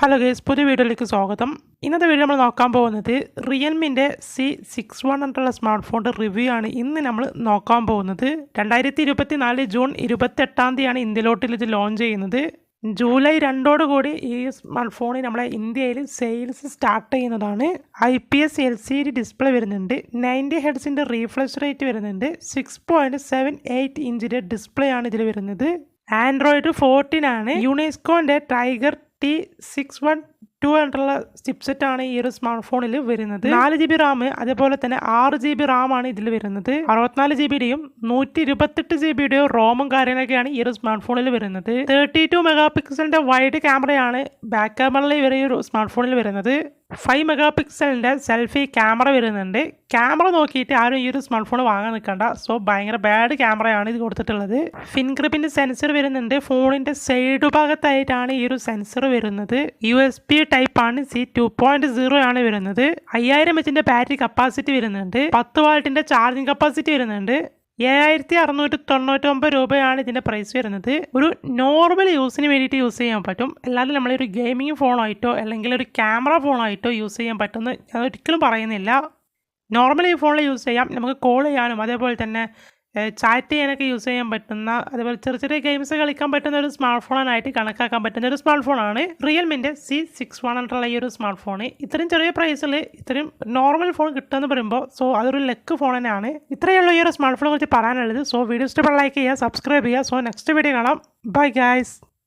Hello guys പുതിയ വീഡിയോയിലേക്ക് സ്വാഗതം. ഇന്നത്തെ വീഡിയോ നമ്മൾ നോക്കാൻ പോകുന്നത് റിയൽമിന്റെ C six one hundred smart ഫോണിന്റെ റിവ്യൂ ആണ് ഇന്ന് നമ്മൾ നോക്കാൻ പോകുന്നത്. രണ്ടായിരത്തി ഇരുപത്തി നാല് ജൂൺ ഇരുപത്തെട്ടാം തീയതിയാണ് ഇന്ത്യയിലോട്ടിൽ ഇത് ലോഞ്ച് ചെയ്യുന്നത്. ജൂലൈ രണ്ടോട് കൂടി ഈ സ്മാർട്ട് ഫോണിൽ നമ്മളെ ഇന്ത്യയിൽ സെയിൽസ് സ്റ്റാർട്ട് ചെയ്യുന്നതാണ്. I P S L C D display വരുന്നുണ്ട്. നയന്റി ഹെഡ്സിന്റെ റീഫ്ലഷ് റേറ്റ് വരുന്നുണ്ട്. സിക്സ് പോയിന്റ് സെവൻ എയ്റ്റ് ഇഞ്ചിന്റെ ഡിസ്പ്ലേ ആണ് ഇതിൽ വരുന്നത്. ആൻഡ്രോയിഡ് ഫോർട്ടീൻ ആണ്. യുനെസ്കോന്റെ Tiger T six one two ഹൺഡ്രഡുള്ള ആണ് ഈ ഒരു സ്മാർട്ട് ഫോണിൽ വരുന്നത്. നാല് ജി ബി റാം അതേപോലെ തന്നെ ആറ് ജി ബി റാം ആണ് ഇതിൽ വരുന്നത്. അറുപത്തിനാല് ജി ബിയുടെയും നൂറ്റി ഇരുപത്തെട്ട് ജി ബിയുടെയും റോമും കാര്യങ്ങളൊക്കെയാണ് ഈ ഒരു സ്മാർട്ട് ഫോണിൽ വരുന്നത്. തേർട്ടി ടു മെഗാ പിക്സലിന്റെ വൈഡ് ക്യാമറയാണ് ബാക്ക് ക്യാമറയിൽ ഈ ഒരു സ്മാർട്ട് ഫോണിൽ വരുന്നത്. ഫൈവ് മെഗാ പിക്സലിന്റെ സെൽഫി ക്യാമറ വരുന്നുണ്ട്. ക്യാമറ നോക്കിയിട്ട് ആരും ഈ ഒരു സ്മാർട്ട് ഫോൺ വാങ്ങാൻ നിൽക്കണ്ട. സോ ഭയങ്കര ബാഡ് ക്യാമറയാണ് ഇത് കൊടുത്തിട്ടുള്ളത്. ഫിൻഗ്രിപ്പിന്റെ സെൻസർ വരുന്നുണ്ട്. ഫോണിന്റെ സൈഡ് ഭാഗത്തായിട്ടാണ് ഈ ഒരു സെൻസർ വരുന്നത്. യു എസ് പി ടൈപ്പ് ആണ്. സി ടു പോയിന്റ് സീറോ ആണ് വരുന്നത്. അയ്യായിരം എച്ചിന്റെ ബാറ്ററി കപ്പാസിറ്റി വരുന്നുണ്ട്. പത്ത് വാൾട്ടിന്റെ ചാർജിങ് കപ്പാസിറ്റി വരുന്നുണ്ട്. ഏഴായിരത്തി അറുന്നൂറ്റി തൊണ്ണൂറ്റി ഒമ്പത് രൂപയാണ് ഇതിന്റെ പ്രൈസ് വരുന്നത്. ഒരു നോർമൽ യൂസിന് വേണ്ടിയിട്ട് യൂസ് ചെയ്യാൻ പറ്റും. അല്ലാതെ നമ്മളൊരു ഗെയിമിംഗ് ഫോണായിട്ടോ അല്ലെങ്കിൽ ഒരു ക്യാമറ ഫോണായിട്ടോ യൂസ് ചെയ്യാൻ പറ്റുമെന്ന് ഞാൻ ഒരിക്കലും പറയുന്നില്ല. നോർമലി ഈ ഫോണിൽ യൂസ് ചെയ്യാം. നമുക്ക് കോൾ ചെയ്യാനും അതേപോലെ തന്നെ ചാറ്റ് ചെയ്യാനൊക്കെ യൂസ് ചെയ്യാൻ പറ്റുന്ന അതേപോലെ ചെറിയ ചെറിയ ഗെയിംസ് കളിക്കാൻ പറ്റുന്ന ഒരു സ്മാർട്ട് ഫോണായിട്ട് കണക്കാക്കാൻ പറ്റുന്ന ഒരു സ്മാർട്ട് ഫോണാണ് റിയൽമിന്റെ സി സിക്സ് വൺ ഹൺഡ്രഡ് ഈ ഒരു സ്മാർട്ട് ഫോൺ ഇത്രയും ചെറിയ പ്രൈസിൽ ഇത്രയും നോർമൽ ഫോൺ കിട്ടുമെന്ന് പറയുമ്പോൾ സോ അതൊരു ലെക്ക് ഫോൺ തന്നെയാണ്. ഇത്രയുള്ള ഈ ഒരു സ്മാർട്ട് ഫോണിനെ കുറിച്ച് പറയാനുള്ളത്. സോ വീഡിയോ ഇഷ്ടപ്പെട്ട ലൈക്ക് ചെയ്യുക സബ്സ്ക്രൈബ് ചെയ്യുക. സോ നെക്സ്റ്റ് വീഡിയോ കാണാം. Bye guys